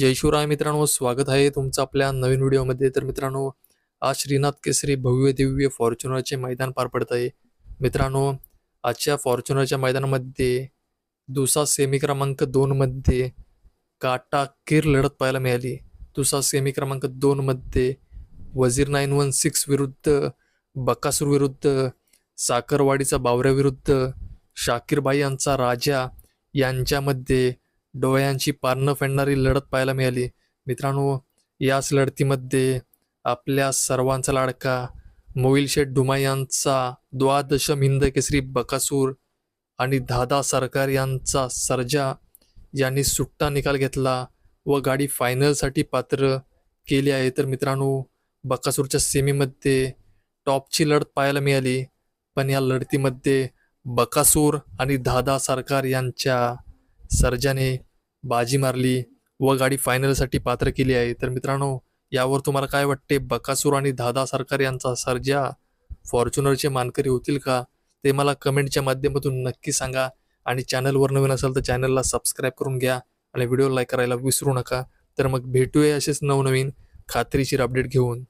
जय शिवराय मित्रांनो स्वागत आहे तुमचं आपल्या नवीन व्हिडिओमध्ये. तर मित्रांनो आज श्रीनाथ केसरी भव्य दिव्य फॉर्च्युनरचे मैदान पार पडत आहे. मित्रांनो आजच्या फॉर्च्युनरच्या मैदानामध्ये दुसरा सेमी क्रमांक दोनमध्ये काटा किर लढत पाहायला मिळाली. दुसरा सेमी क्रमांक दोनमध्ये वजीर नाईन वन सिक्स विरुद्ध बकासूर विरुद्ध साखरवाडीचा बावऱ्या विरुद्ध शाकीरबाई यांचा राजा यांच्यामध्ये डोळ्यांची पारणं फेडणारी लढत पाहायला मिळाली. मित्रांनो याच लढतीमध्ये आपल्या सर्वांचा लाडका मोईल शेठ डुमा यांचा द्वादशम हिंद केसरी बकासूर आणि दादा सरकार यांचा सर्जा यांनी सुट्टा निकाल घेतला व गाडी फायनलसाठी पात्र केली आहे. तर मित्रांनो बकासूरच्या सेमीमध्ये टॉपची लढत पाहायला मिळाली. पण या लढतीमध्ये बकासूर आणि दादा सरकार यांच्या सर्जाने बाजी मारली व गाडी फायनलसाठी पात्र केली आहे. तर मित्रांनो यावर तुम्हाला काय वाटते? बकासूर आणि दादा सरकार यांचा सर्जा फॉर्च्युनरचे मानकरी होतील का? ते मला कमेंटच्या माध्यमातून नक्की सांगा. आणि चॅनलवर नवीन असेल तर चॅनलला सबस्क्राईब करून घ्या आणि व्हिडिओ लाईक करायला विसरू नका. तर मग भेटूया असेच नवनवीन खात्रीशीर अपडेट घेऊन.